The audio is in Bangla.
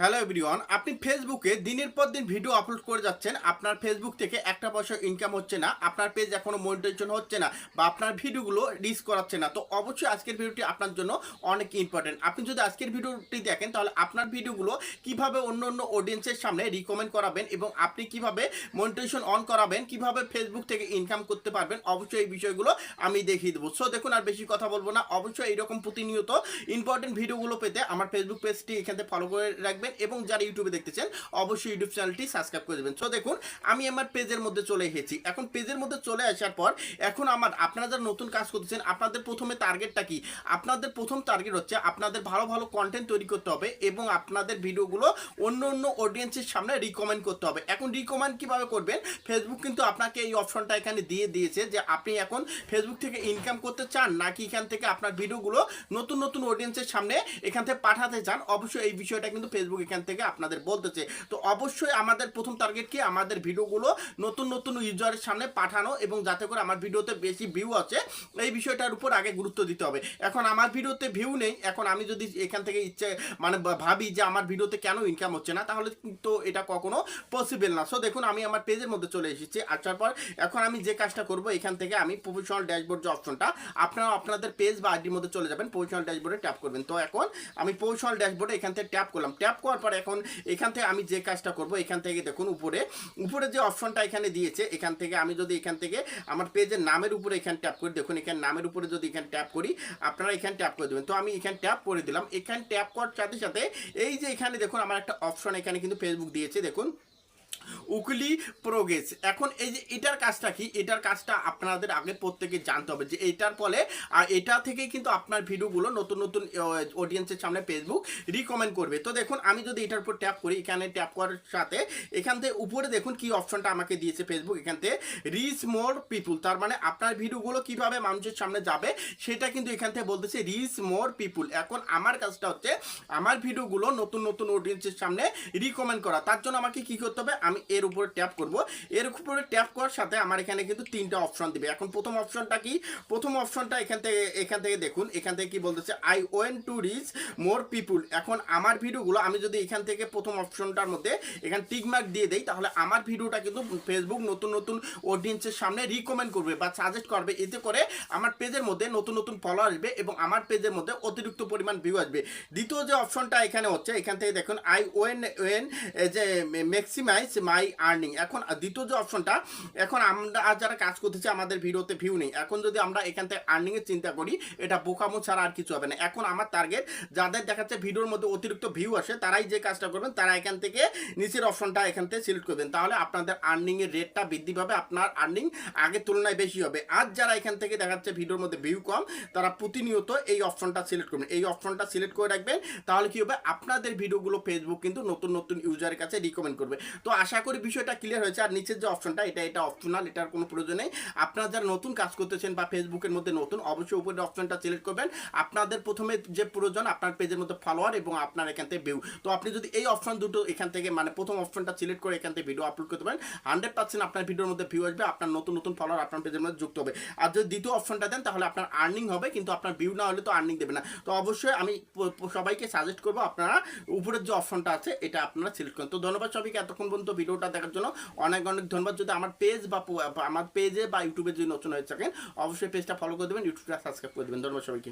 হ্যালো এভরিওয়ান, আপনি ফেসবুকে দিনের পর দিন ভিডিও আপলোড করে যাচ্ছেন, আপনার ফেসবুক থেকে একটা পয়সা ইনকাম হচ্ছে না, আপনার পেজ এখনও মনিটাইজেশন হচ্ছে না বা আপনার ভিডিওগুলো রিচ করাচ্ছে না। তো অবশ্যই আজকের ভিডিওটি আপনার জন্য অনেক ইম্পর্টেন্ট আপনি যদি আজকের ভিডিওটি দেখেন, তাহলে আপনার ভিডিওগুলো কীভাবে অন্য অন্য অডিয়েন্সের সামনে রিকমেন্ড করাবেন এবং আপনি কীভাবে মনিটাইজেশন অন করাবেন, কীভাবে ফেসবুক থেকে ইনকাম করতে পারবেন, অবশ্যই এই বিষয়গুলো আমি দেখিয়ে দেবো। সো দেখুন, আর বেশি কথা বলব না। অবশ্যই এইরকম প্রতিনিয়ত ইম্পর্টেন্ট ভিডিওগুলো পেতে আমার ফেসবুক পেজটি এখান ফলো করে রাখবেন। এবং যারা ইউটিউবে দেখতেছেন, অবশ্যই ইউটিউব চ্যানেলটি সাবস্ক্রাইব করে দেবেন। সো দেখুন, আমি আমার পেজের মধ্যে চলে এসেছি। এখন পেজের মধ্যে চলে আসার পর, এখন আমার, আপনারা যারা নতুন কাজ করতেছেন, আপনাদের প্রথমে টার্গেটটা কি? আপনাদের প্রথম টার্গেট হচ্ছে আপনাদের ভালো ভালো কন্টেন্ট তৈরি করতে হবে এবং আপনাদের ভিডিওগুলো অন্য অন্য অডিয়েন্সের সামনে রিকমেন্ড করতে হবে। এখন রিকমেন্ড কীভাবে করবেন? ফেসবুক কিন্তু আপনাকে এই অপশনটা এখানে দিয়ে দিয়েছে যে, আপনি এখন ফেসবুক থেকে ইনকাম করতে চান নাকি এখান থেকে আপনার ভিডিওগুলো নতুন নতুন অডিয়েন্সের সামনে এখান থেকে পাঠাতে চান, অবশ্যই এই বিষয়টা কিন্তু ফেসবুক এখান থেকে আপনাদের বলতেছে। তো অবশ্যই আমাদের প্রথম টার্গেট কি? আমাদের ভিডিওগুলো নতুন নতুন ইউজারের সামনে পাঠানো এবং যাতে করে আমার ভিডিওতে বেশি ভিউ আছে এই বিষয়টার উপর আগে গুরুত্ব দিতে হবে। এখন আমার ভিডিওতে ভিউ নেই, এখন আমি যদি এখান থেকে ইচ্ছে মানে ভাবি যে আমার ভিডিওতে কেন ইনকাম হচ্ছে না, তাহলে তো এটা কখনো পসিবল না। সো দেখুন, আমি আমার পেজের মধ্যে চলে এসেছি, আসার পর এখন আমি যে কাজটা করব, এখান থেকে আমি প্রফেশনাল ড্যাশবোর্ড যে অপশনটা আপনারা আপনাদের পেজ বা আইডির মধ্যে চলে যাবেন প্রফেশনাল ড্যাশবোর্ডে ট্যাপ করবেন। তো এখন আমি প্রফেশনাল ড্যাশবোর্ডে এখান থেকে ট্যাপ করলাম। ট্যাপ করার পর এখন এখান থেকে আমি যে কাজটা করব, এখান থেকে দেখুন উপরে উপরে যে অপশনটা এখানে দিয়েছে, এখান থেকে আমি যদি এখান থেকে আমার পেজের নামের উপরে এখানে ট্যাপ করি, দেখুন এখানে নামের উপরে যদি এখানে ট্যাপ করি, আপনারা এখানে ট্যাপ করে দেবেন। তো আমি এখানে ট্যাপ করে দিলাম। এখানে ট্যাপ করার সাথে সাথে এই যে এখানে দেখুন আমার একটা অপশন এখানে কিন্তু ফেসবুক দিয়েছে, দেখুন। উকলি প্রোগেস এখন এই যে এটার কাজটা কি? এটার কাজটা আপনাদের আগে প্রত্যেকে জানতে হবে যে এটার ফলে, আর এটা থেকেই কিন্তু আপনার ভিডিওগুলো নতুন নতুন অডিয়েন্সের সামনে ফেসবুক রিকমেন্ড করবে। তো দেখুন, আমি যদি এটার উপর ট্যাপ করি, এখানে ট্যাপ করার সাথে এখান থেকে উপরে দেখুন কি অপশনটা আমাকে দিয়েছে ফেসবুক এখান থেকে রিচ মোর পিপুল তার মানে আপনার ভিডিওগুলো কীভাবে মানুষের সামনে যাবে, সেটা কিন্তু এখান থেকে বলতেছে রিচ মোর পিপুল এখন আমার কাজটা হচ্ছে, আমার ভিডিওগুলো নতুন নতুন অডিয়েন্সের সামনে রিকমেন্ড করা। তার জন্য আমাকে কি করতে হবে? আমি এর উপরে ট্যাপ করব। এর উপরে ট্যাপ করার সাথে আমার এখানে কিন্তু তিনটা অপশন দিবে। এখন প্রথম অপশনটা কি? প্রথম অপশনটা এখান থেকে এখান থেকে দেখুন। এখান থেকে কি বলতেছে I want to reach more people এখন আমার ভিডিওগুলো আমি যদি এখান থেকে প্রথম অপশনটার মধ্যে এখানে টিকমার্ক দিয়ে দেই, তাহলে আমার ভিডিওটা কিন্তু ফেসবুক নতুন নতুন অডিয়েন্সের সামনে রিকমেন্ড করবে বা সাজেস্ট করবে। এতে করে আমার পেজের মধ্যে নতুন নতুন ফলো আসবে এবং আমার পেজের মধ্যে অতিরিক্ত পরিমাণ ভিউ আসবে। দ্বিতীয় যে অপশনটা এখানে হচ্ছে, এখান থেকে দেখুন আই ওয়েন ওয়েন যে ম্যাক্সিমাইজ মাই আর্নিং এখন দ্বিতীয় যে অপশনটা এখন আমরা যারা কাজ করতেছি, আমাদের ভিডিওতে ভিউ নেই। এখন যদি আমরা এখান থেকে আর্নিং এর চিন্তা করি, এটা বোকামো ছাড়া আর কিছু হবে না। এখন আমার টার্গেট যাদের দেখাচ্ছে ভিডিওর মধ্যে অতিরিক্ত ভিউ আসে, তারাই যে কাজটা করবেন, তারা এখান থেকে নিচের অপশনটা এখান থেকে সিলেক্ট করবেন তাহলে আপনাদের আর্নিং এর রেটটা বৃদ্ধি পাবে, আপনার আর্নিং আগের তুলনায় বেশি হবে। আর যারা এখান থেকে দেখাচ্ছে ভিডিওর মধ্যে ভিউ কম, তারা প্রতিনিয়ত এই অপশনটা সিলেক্ট করবেন। এই অপশনটা সিলেক্ট করে রাখবেন, তাহলে কি হবে? আপনাদের ভিডিওগুলো ফেসবুক কিন্তু নতুন নতুন ইউজারের কাছে রিকমেন্ড করবে। তো আশা করি বিষয়টা ক্লিয়ার হয়েছে, আর নিচের যে অপশনটা এটা এটা অপশনাল এটার কোনো প্রয়োজন নেই। আপনারা যারা নতুন কাজ করতেছেন বা ফেসবুকের মধ্যে নতুন, অবশ্যই উপরে অপশনটা সিলেক্ট করবেন। আপনাদের প্রথমে যে প্রয়োজন, আপনার পেজের মধ্যে ফলোয়ার এবং আপনার এখান থেকে ভিউ তো আপনি যদি এই অপশন দুটো এখান থেকে মানে প্রথম অপশনটা সিলেক্ট করে এখান থেকে ভিডিও আপলোড করতে পারেন হান্ড্রেড পার্সেন্ট আপনার ভিডিওর মধ্যে ভিউ আসবে, আপনার নতুন নতুন ফলোয়ার আপনার পেজের মধ্যে যুক্ত হবে। আর যদি দ্বিতীয় অপশনটা দেন, তাহলে আপনার আর্নিং হবে, কিন্তু আপনার ভিউ না হলে তো আর্নিং দেবে না। তো অবশ্যই আমি সবাইকে সাজেস্ট করব, আপনারা উপরের যে অপশনটা আছে, এটা আপনারা সিলেক্ট করুন। তো ধন্যবাদ সবাইকে, এতক্ষণ পর্যন্ত ভিডিওটা দেখার জন্য অনেক অনেক ধন্যবাদ। যদি আমার পেজ বা আমার পেজে বা ইউটিউবে যদি নতুন হয়ে থাকেন, অবশ্যই পেজটা ফলো করে দেবেন ইউটিউবটা সাবস্ক্রাইব করে দেবেন। ধন্যবাদ সবাইকে।